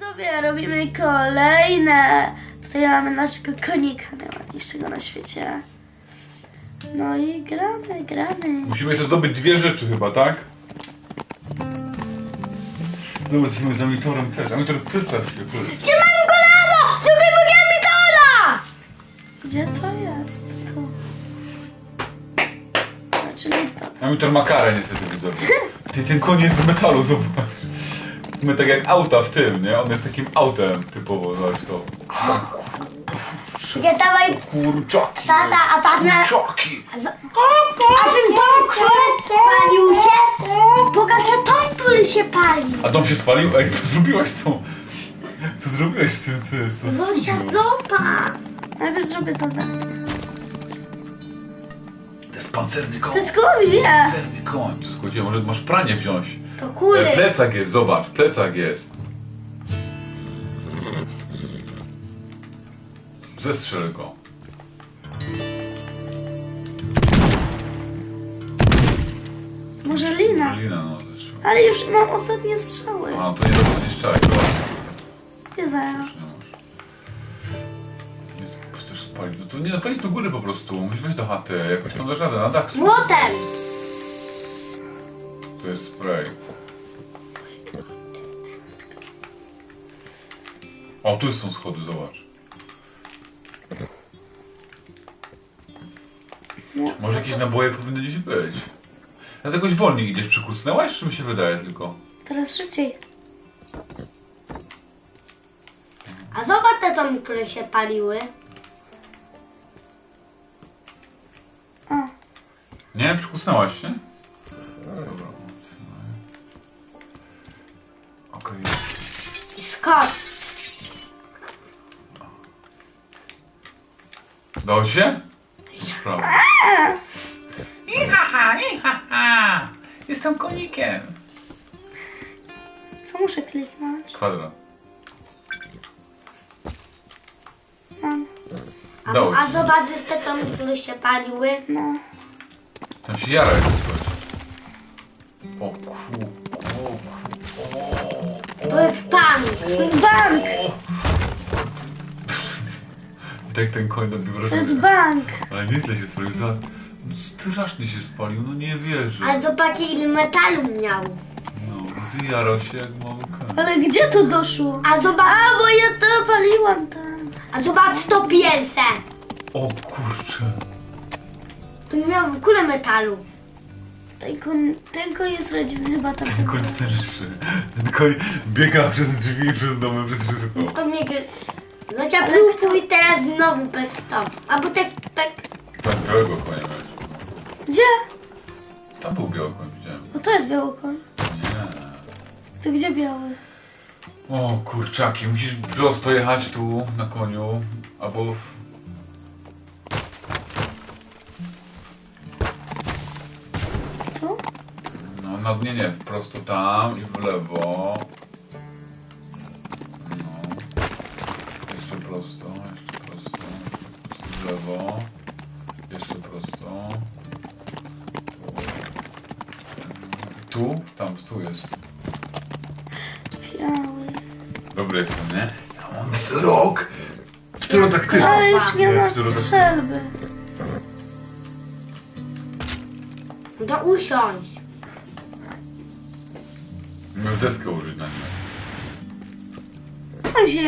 Widzowie, robimy kolejne. Tutaj mamy naszego konika najładniejszego na świecie. No i gramy, gramy. Musimy jeszcze zdobyć dwie rzeczy chyba, tak? Zobacz, jesteśmy za Mitorem też. A Mitor, przedstaw się. proszę. Siemano kolano! Słuchaj bogami Tola! Gdzie to jest? Tu. Czyli to. A Mitor ma karę niestety, widzowie. Ty, ten jest z metalu, zobacz. My tak jak auta w tym, nie? On jest takim autem typowo, to. Nie dawaj Kurczaki. tata, a pan na... Kurczaki. A ten dom, który palił się? Pokaż, że dom, który się pali. A dom się spalił? Ej, co zrobiłaś z tą... Co zrobiłeś z tym, co jest to Zosia, zobacz. Najpierw zrobię zadanie. To jest pancerny koń. To jest koń, nie. Pancerny koń. Co składziłem? Może masz pranie wziąć? To E, kule. Plecak jest, zobacz, plecak jest. Zestrzel go. Może lina. Lina, no zestrzel. Ale już mam ostatnie strzały. A, to nie dobrze, nie strzelaj, zobacz. Nie zaraz. Nie masz. Jest, chcesz spalić. No to nie, no wejdź do góry po prostu. Musisz wejść do chaty, jakoś tam dasz radę, na dach. Młotem. To jest spray. O, tu są schody, zobacz. Nie. Może jakieś naboje powinny gdzieś być. Ja jakoś wolniej idziesz, przykucnęłaś, czy mi się wydaje tylko? Teraz szybciej. A zobacz te domy, które się paliły. O, Nie, przykucnęłaś, nie? Dało ci się? Prawda. Ihaha, ihaha! Jestem konikiem. co muszę kliknąć? Kwadrat. Mam. A, Dało a zobacz te które się paliły. No. Tam się jara jak coś. O ku... O, ku- o, To jest pan. To jest bank! o. Tak ten koń robi To jest wrażenie. bank! Ale nieźle się spalił. Za... No, strasznie się spalił, no nie wierzę. A zobacz ile metalu miał. No, zjarał się jak małka. Ale gdzie to doszło? A zobacz, A, bo ja to paliłam tam. a zobacz to pięse. O kurczę. Tu nie miał w ogóle metalu. Ten koń, ten koń jest rodziny chyba tam. Ten koń jest najlepszy. Ten koń biega przez drzwi, przez domy, przez wszystko. To mnie... No ja próbuj teraz znowu bez stop. Albo tak, tak... Tak, białego konia miałeś. Gdzie? Tam był biały koń, widziałem. No to jest biały koń. Nie. To gdzie biały? O kurczaki, musisz prosto jechać tu na koniu, albo... w- Tu? No, na dnie nie, prosto tam i w lewo. Tu. Tam, tu jest. Biały. Dobry jestem, nie? Ja mam wzrok! Pterodaktyle! Ale już nie ma który to- strzelby. No to usiądź. Miał deskę użyć na nim. On się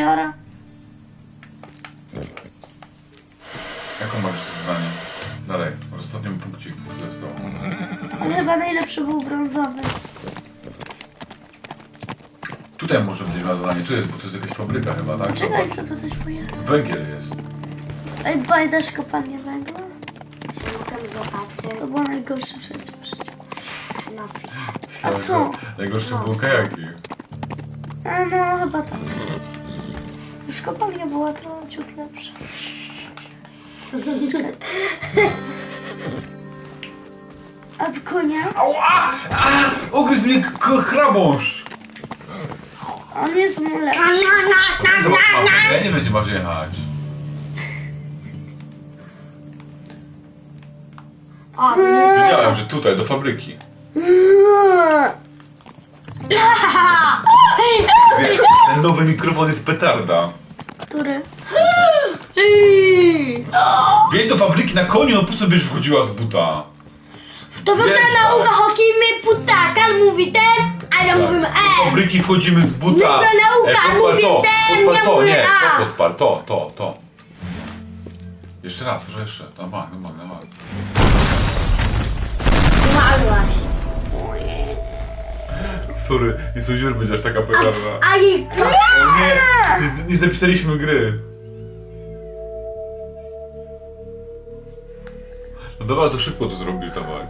chyba najlepszy był brązowy. Tutaj może być ma zadanie, tu jest, bo to jest jakaś fabryka chyba, tak? Czekaj Zobacz. sobie coś pojechać. Węgiel jest. Ej, pamiętasz kopalnię węgla? To było najgorsze przejście w życiu. No, A co? że Najgorsze było kajaki. A no, chyba tak. Już kopalnia była trochę ciut lepsza. A w konia? Ała! A! Ugryzł mnie k- chrabąż! On jest mu lepszy. Zobacz, mama, ja nie będzie masz jechać. O, Widziałem, że tutaj, do fabryki. Wiesz, Ten nowy mikrofon jest petarda. Który? Wjedź do fabryki na koniu, no po co byś wchodziła z buta? To wygląda Wjeżdżaj. nauka hokimy putakan mówi ten, a ja mówię Do e. fabryki wchodzimy z buta. Niby nauka, E, podpal mówi to, ten, podpal ja to, mówię nie, a. to podpal, to, to, to. Jeszcze raz, jeszcze, dawaj, dawaj, dawaj. Umarłaś. Sorry, nie sądziłem, że będzie aż taka petarda. A jej O nie, nie, nie zapisaliśmy gry. No dobra, to szybko to zrobił, dawaj.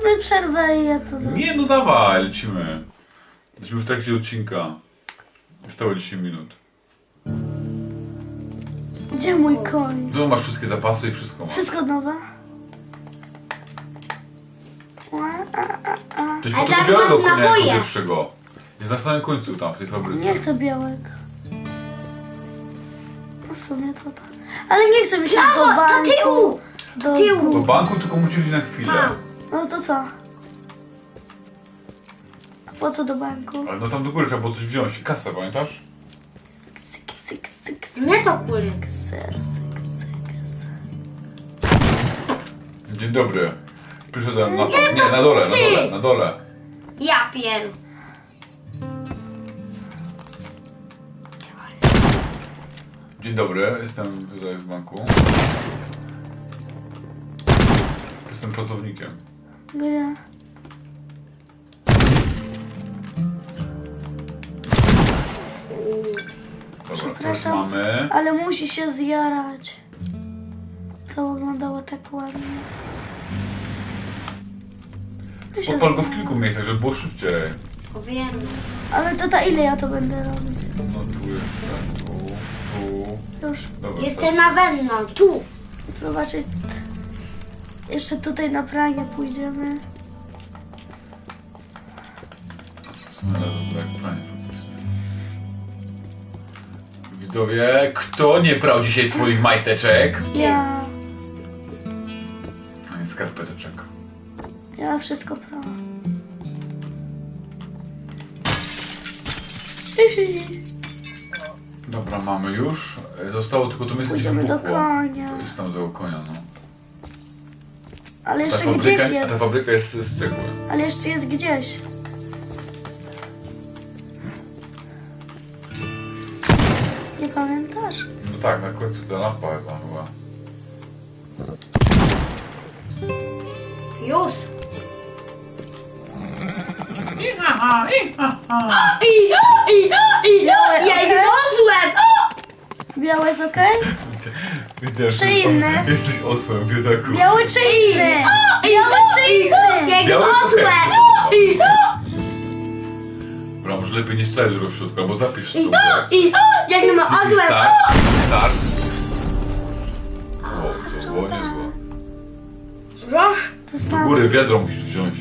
Zróbmy przerwę i ja to zrobię. Nie, no dawaj, lecimy. Jesteśmy w trakcie odcinka. Zostało 10 minut. Gdzie mój koń? Tu masz wszystkie zapasy i wszystko masz. Wszystko nowe? Ktoś Ale po tego tam białego masz konia jako naboje. pierwszego. Jest na samym końcu tam, w tej fabryce. Nie chcę białego. W sumie to tak. Ale nie chcę mi się do Brawo, do banku. tyłu. Do tyłu. Do banku tylko musisz iść na chwilę. Tam. No to co? Po co do banku? Ale no tam do góry trzeba było coś wziąć. Kasę, pamiętasz? Syk, syk, syk, syk, Nie to kulik. syk, syk, syk, syk. Dzień dobry. Przyszedłem na... Nie, na dole, na dole, na dole. Ja pier... Dzień dobry, jestem tutaj w banku. Jestem pracownikiem. Gdzie? Dobra, to już Przepraszam. mamy. Ale musi się zjarać. To wyglądało tak ładnie. To się go w kilku miejscach, żeby było szybciej. Wiem. Ale tata, ile ja to będę robić? No tu jeszcze, tu, tu. Już Dobra, Jestem na wewnątrz. Tu. zobaczyć. Jeszcze tutaj na pranie pójdziemy. No, jak pranie. Widzowie, kto nie prał dzisiaj swoich majteczek? Ja, A nie skarpeteczek. ja wszystko prawo. Dobra, mamy już. Zostało tylko to miejsce, gdzie Pójdziemy do wybuchło. konia. To jest tam do konia, no. Ale Ta jeszcze fabryka, gdzieś a ta jest. fabryka jest z cegły. Ale jeszcze jest gdzieś. Nie pamiętasz? No tak, na końcu ta lampa chyba była. Już. Białe, Ja okej? ich wozłem. Białe jest okej? Wiedziałem, Czy inne? Jesteś osłem, biedaku. Biały czy inny? Biały czy inny? Jest okej. wozłem. Dobra, może lepiej nie strzelać do środka, bo zapisz to. I jak nie ma ozłem. Start, start. O, to było niezłe. Roż. To Do góry wiadro musisz wziąć.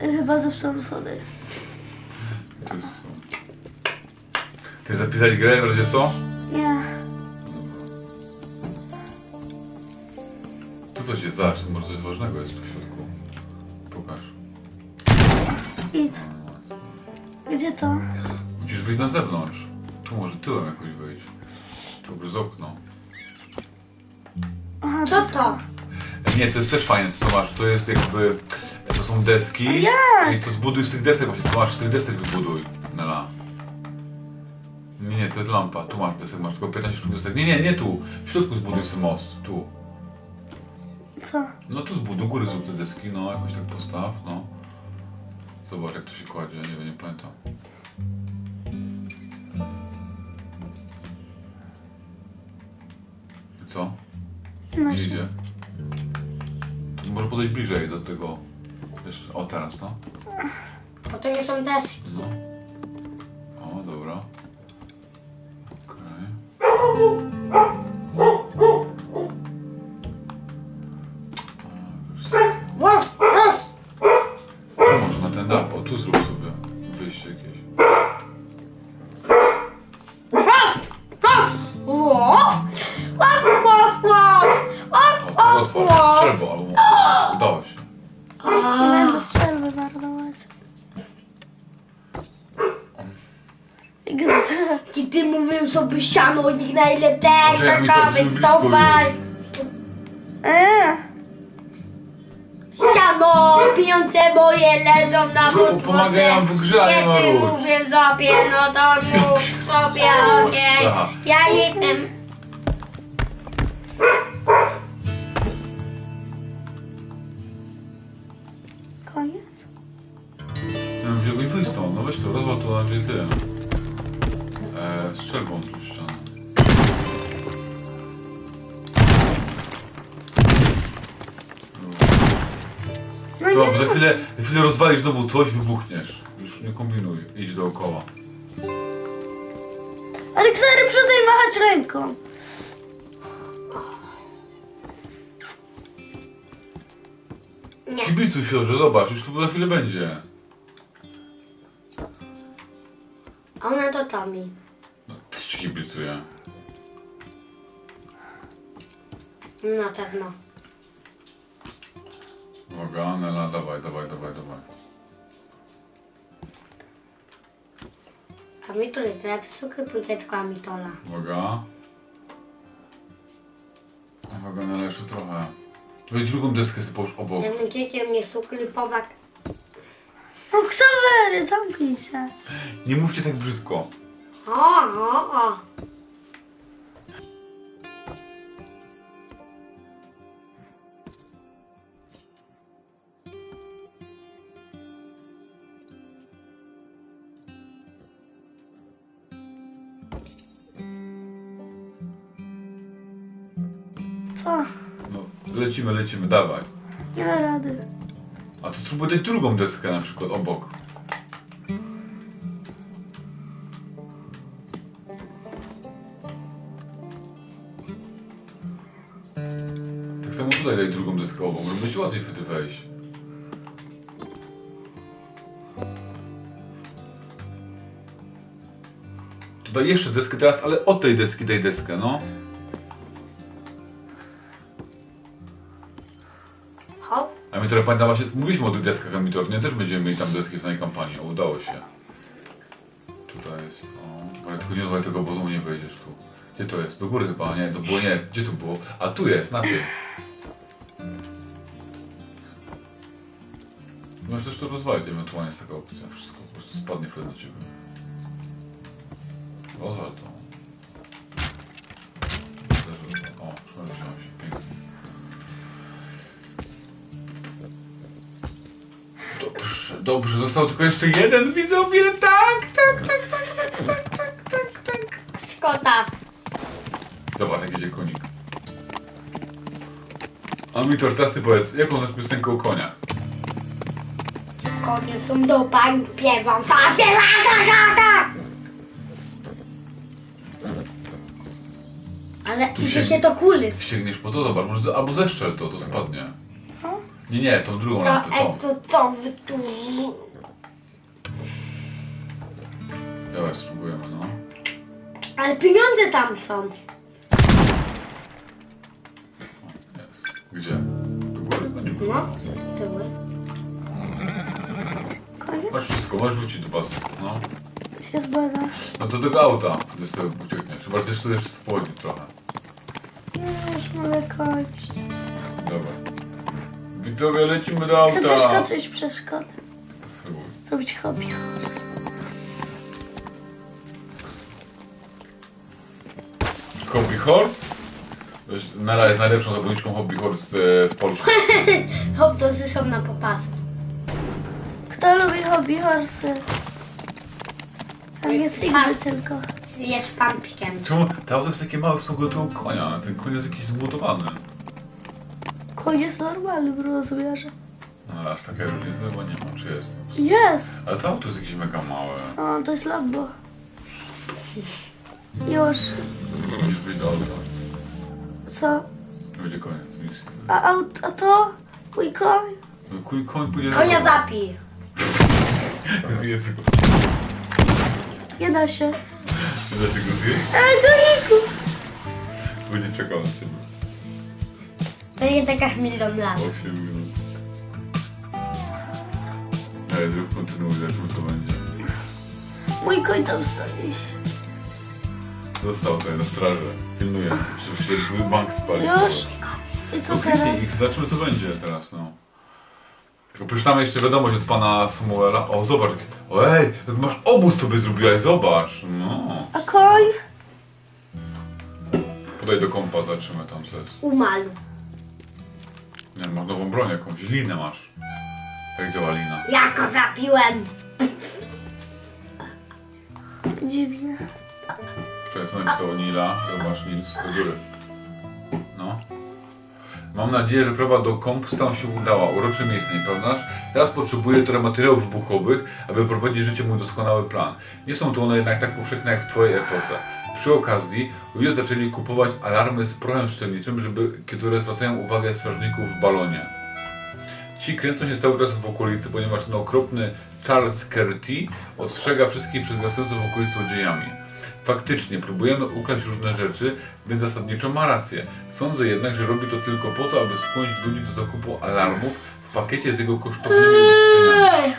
chyba zepsułam sody. To jest co? Ty zapisać grę w razie co? Nie. Co się zaś, to może coś ważnego jest tu w środku. Pokaż. Idź. Gdzie to? Musisz wyjść na zewnątrz. Tu może tyłem jakoś wyjść. Tu przez okno. Aha, Co to? E, Nie, to jest też fajne, to masz, to jest jakby, to są deski jak? i to zbuduj z tych desek właśnie, to masz z tych desek zbuduj, Nela. Nie, nie, to jest lampa, tu masz desek, masz tylko 15 sztuk desek, nie, nie, nie tu, w środku zbuduj sobie most, tu. Co? No tu zbuduj, góry zrób te deski, no, jakoś tak postaw, no. Zobacz jak to się kładzie, nie wiem, nie pamiętam. I co? No Nie się. idzie. To może podejść bliżej do tego. Wiesz, o teraz, no. Bo to nie są deski. No. I ty mówił sobie siano ich najlepsze, Znaczy, jak mi to taka z blisko wystowa. Eee. Siano, pieniądze moje leżą na podłodze. w grze, Kiedy mówię sobie, no to mów sobie. Aha. Ja jestem... No, wyjść stąd, no weź to, rozwal to na razie ty. Eee, strzelbą tu ścianę. No. Dobra, za chwilę, za chwilę rozwalisz znowu coś, wybuchniesz. Już nie kombinuj, idź dookoła. Aleksander, przestań machać ręką. Nie. Kibicuj się, że zobacz, już tu za chwilę będzie. Ona to Tomi. No, też ci kibicuję. Na pewno. Uwaga, Nela, dawaj, dawaj, dawaj, dawaj. A mi to jest jak cukier pójdzieczko Amitola. Uwaga. Uwaga, Nela, jeszcze trochę. Weź drugą deskę połóż obok. Jak będziecie mnie stukli powak, No Ksawery, zamknij się. Nie mówcie tak brzydko. o, o, o. Co? No, lecimy, lecimy, dawaj. Nie da rady. A to spróbuj dać drugą deskę na przykład obok. Tak samo tutaj daj drugą deskę obok, żeby być łatwiej wtedy wejść. Tu daj jeszcze deskę teraz, ale od tej deski daj deskę, no. Teraz pamiętam właśnie, mówiliśmy o tych deskach emitornie, też będziemy mieli tam deski w tej kampanii, udało się. Tutaj jest, o, ale tylko nie rozwaj tego, bo znowu nie wejdziesz tu. Gdzie to jest? Do góry chyba, nie, to było nie, gdzie to było? A tu jest, na tym. Możesz też to rozwalić, ewentualnie jest taka opcja, wszystko po prostu spadnie wtedy na ciebie. Rozwal to. O, przynajmniej się, Dobrze, dobrze, został tylko jeszcze jeden widzowie, tak, tak, tak, tak, tak, tak, tak, tak, tak. Szkoda. Dobra, tak jedzie konik. A mi tortasty powiedz, jaką znasz piosenkę o koniach? Konie są do pań, śpiewam sobie lata, lata. Ale Tu idzie się- się do kuli. Sięgniesz po to, zobacz, może, albo zeszczel to, to spadnie. Nie, nie, tą drugą To lampę, tą. e, to, to, to, Dawaj, spróbujemy, no. Ale pieniądze tam są. Gdzie? Do góry? No nie było. No, były. Koniec? Masz wszystko, możesz wrócić do basu, no. Gdzie jest baza? No do tego auta, gdy sobie uciekniesz. Chyba, też tu jeszcze spłodzić trochę. Nie, już mogę kończyć. Dobra. Widzowie, lecimy do Chcę auta. przeskoczyć przeszkodę. Spróbuj. Zrobić hobby. Hobby Horse? Wiesz, Nara jest najlepszą zawodniczką Hobby Horse e, w Polsce. Hop, to są na popasku. Kto lubi hobby horsy? A nie Sigmy tylko. Jest pampkiem. Czemu te auto jest takie małe, są do tego konia, ten koń jest jakiś zmutowany. Koń jest normalny w rozmiarze. No, aż takiej różnicy chyba nie ma, czy jest? Jest! Ale to auto jest jakieś mega małe. O, to jest Lambo. Już. Musisz być do auta. Co? To będzie koniec misji. A, aut, a to? Mój koń? No, Koń, koń pójdzie Konia do zapij. Zjedz go. Nie da się. Dlaczego zjeść? Ej, Doriku! Będzie czekał na ciebie. To nie taka milion lat. 8 minut. Ale zrób kontynuuj, zobaczymy co będzie. Mój koń tam stoi. Został tutaj na straży. Pilnuje, żeby się bank spalił. Już? I co teraz? kliknij X, zobaczymy co będzie teraz, no. Tylko przeczytamy jeszcze wiadomość od pana Samuela. O, zobacz. O, ej, masz obóz sobie zrobiłaś, zobacz. No. A koń? Podaj do kompa, zobaczymy tam co jest. Umarł. Nie masz nową broń jakąś, linę masz. Jak działa lina? Ja go zabiłem. Dziwne. To jest napisało Nila, zobacz nic, do góry. Mam nadzieję, że prawa do komp tam się udała. Urocze miejsce, nieprawdaż? Teraz potrzebuję trochę materiałów wybuchowych, aby prowadzić życie mój doskonały plan. Nie są to one jednak tak powszechne jak w twojej epoce. Przy okazji ludzie zaczęli kupować alarmy z prochem szczelniczym, żeby, które zwracają uwagę strażników w balonie. Ci kręcą się cały czas w okolicy, ponieważ ten okropny Charles Kerty ostrzega wszystkich przed grasującą w okolicy złodziejami. Faktycznie, próbujemy ukraść różne rzeczy, więc zasadniczo ma rację. Sądzę jednak, że robi to tylko po to, aby skłonić ludzi do zakupu alarmów w pakiecie z jego kosztownymi ubezpieczeniami.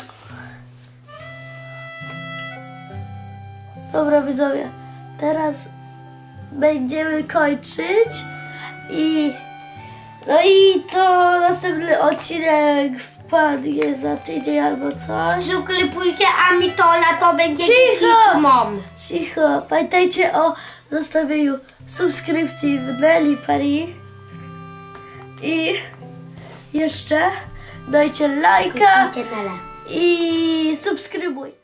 Dobra widzowie, teraz będziemy kończyć i no i to następny odcinek wpadnie za tydzień albo coś. Zuklipujcie Amitola, to będzie Cicho! mom. Cicho, pamiętajcie o zostawieniu subskrypcji w Nelly Paris i jeszcze dajcie lajka i subskrybuj.